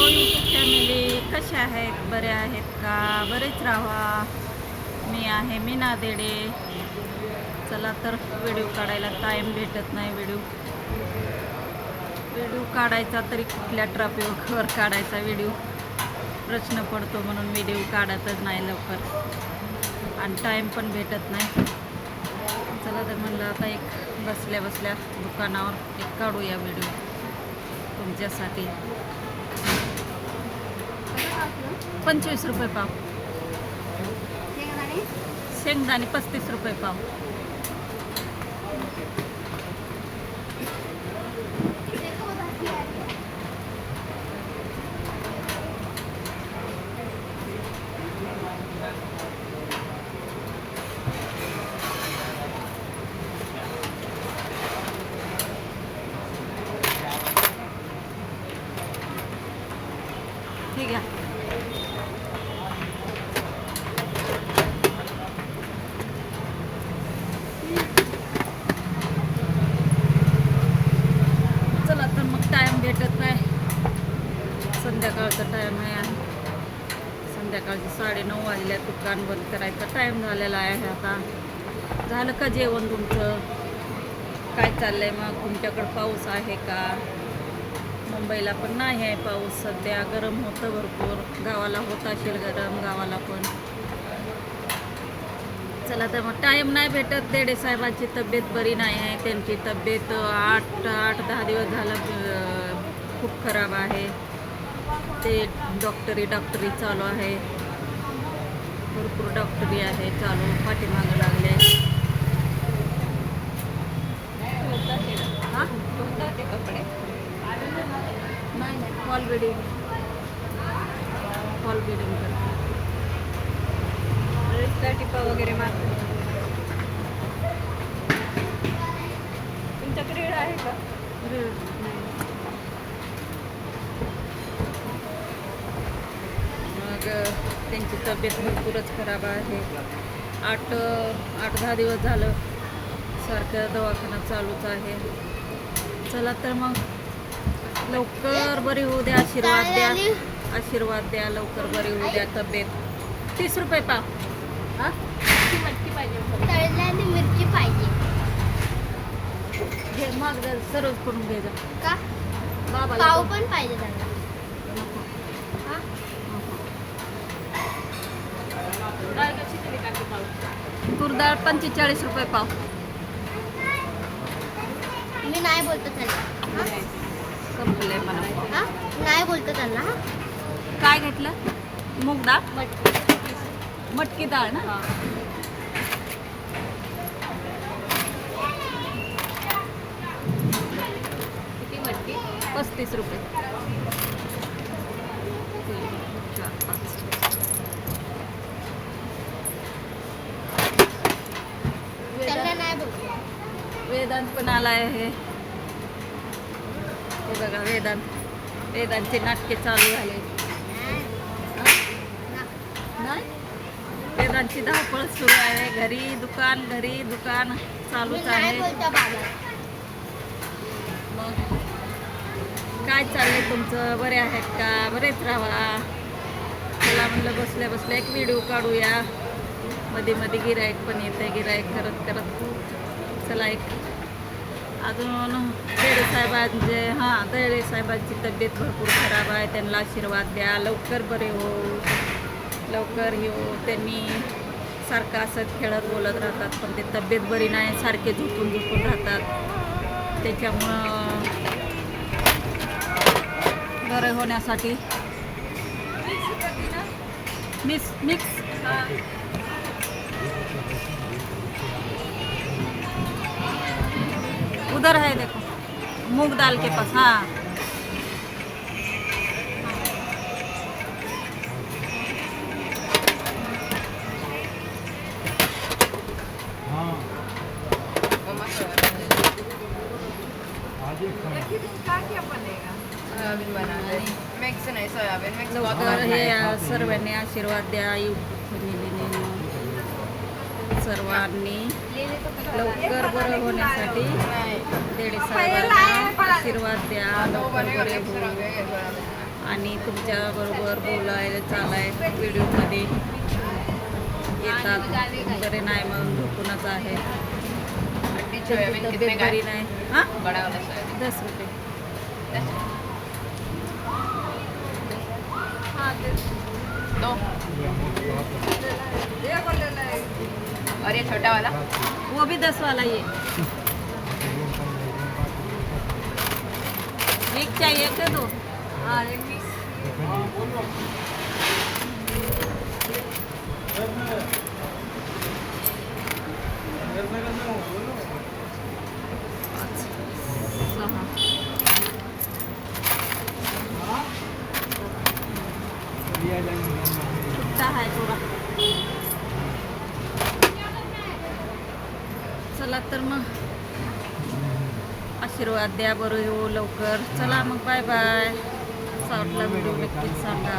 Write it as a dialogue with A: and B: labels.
A: YouTube family कशा आहेत? बरे आहेत का? बरेच राहा. मी आहे मीना देडे. चला तर व्हिडिओ काढायला टाईम भेटत नाही व्हिडिओ व्हिडिओ काढायचा तरी कुठल्या ट्रॅफिकवर काढायचा व्हिडिओ प्रश्न पडतो म्हणून व्हिडिओ काढतच नाही लवकर. आणि टाईम पण भेटत नाही. चला तर म्हणलं आता एक बसल्या बसल्या दुकानावर एक काढूया व्हिडिओ तुमच्यासाठी. पंचवीस रुपये पाव. शेंगदाणे? पस्तीस रुपये पाव. ठीक आहे चला तर मग टाईम भेटत नाही संध्याकाळचा टाईम आहे आणि संध्याकाळचे साडेनऊ वाजल्या दुकान बंद करायचा टाईम झालेला आहे आता. झालं का जेवण तुमचं? काय चाललंय मग? तुमच्याकडं पाऊस आहे का? मुंबईला पण नाही आहे पाऊस सध्या. गरम होतं भरपूर. गावाला होत असेल गरम गावाला पण. चला तर मग टाईम नाही भेटत. देडे साहेबांची तब्येत बरी नाही आहे. त्यांची तब्येत आठ आठ दहा दिवस झालं खूप खराब आहे. ते डॉक्टरी डॉक्टरी चालू आहे. भरपूर डॉक्टरी आहे चालू पाठीमागं लागले. हां कपडे? नाही नाही फॉल बिडिंग फॉल बिडिंग करते. ड्रेसला टिपा वगैरे मारते. तुमच्याकडे आहे का? मग त्यांची तब्येत भरपूरच खराब आहे. आठ आठ दहा दिवस झालं सारखं दवाखाना चालूच आहे. चला तर मग लवकर बरी होऊ द्या आशीर्वाद द्या. आशीर्वाद द्या लवकर बरी होऊ द्या तब्येत. तीस रुपये पाव. हा? मटकी पाहिजे
B: मिरची पाहिजे.
A: घे मग सर्वच करून घे जा.
B: का?
A: बाबाला
B: पाव
A: पण-
B: पण पाहिजे त्यांना
A: नको,
B: हा?
A: नको. तूर डाळ पंचेचाळीस रुपये पाव.
B: मी नाही बोलतो त्यांना. हा?
A: मला.
B: हा? नाही बोलतो त्यांना हा?
A: काय घेतलं? मूग डाळ
B: मटकी.
A: मटकी डाळ ना?
B: किती मटकी?
A: पस्तीस रुपये. तीन, चार, पाच.
B: त्यांना नाही बोलतो
A: वेदांत पण आलाय आहे. हे बघा वेदांत. वेदांतचे नाटके चालू झाले नाही? वेदांची धावपळ सुरू आहे. घरी दुकान घरी दुकान चालूच आहे. मग काय चाललंय तुमचं? बरे आहेत का? बरेच राहा. चला म्हणलं बसल्या बसल्या एक व्हिडिओ काढूया. मध्ये मध्ये गिराईक पण येते गिराईक करत करत. चला एक अजून देडे साहेबांचे हां देडे साहेबांची तब्येत भरपूर खराब आहे. त्यांना आशीर्वाद द्या. लवकर बरे हो. लवकर येऊ हो. त्यांनी सारखं असं खेळत बोलत राहतात पण ते तब्येत बरी नाही. सारखे झोपून झोपून राहतात. त्याच्यामुळं बरं होण्यासाठी. मिक्स मिक्स उधर है देखो मूंग दाल के पास हाँ।
C: मिक्स
A: लवकर हे। सर्वांनी आशीर्वाद द्या सर्वांनी लवकर बरं होण्यासाठी. आशीर्वाद द्या लवकर आणि तुमच्याबरोबर बोलायला चालाय व्हिडिओमध्ये. येतात. बरे नाही म्हणून झोपूनच आहे. बरी नाही. हां?
C: बड़ा वाला सोयाबीन
A: दस रुपये.
C: ये छोटा वाला
A: वो भी दस वाला ये एक चाहिए एक दो? हाँ एक आहे थोडा। चला तर मग। आशीर्वाद द्या बरं येऊ लवकर. चला मग बाय बाय साऊटला व्हिडिओ नक्कीच सांगा.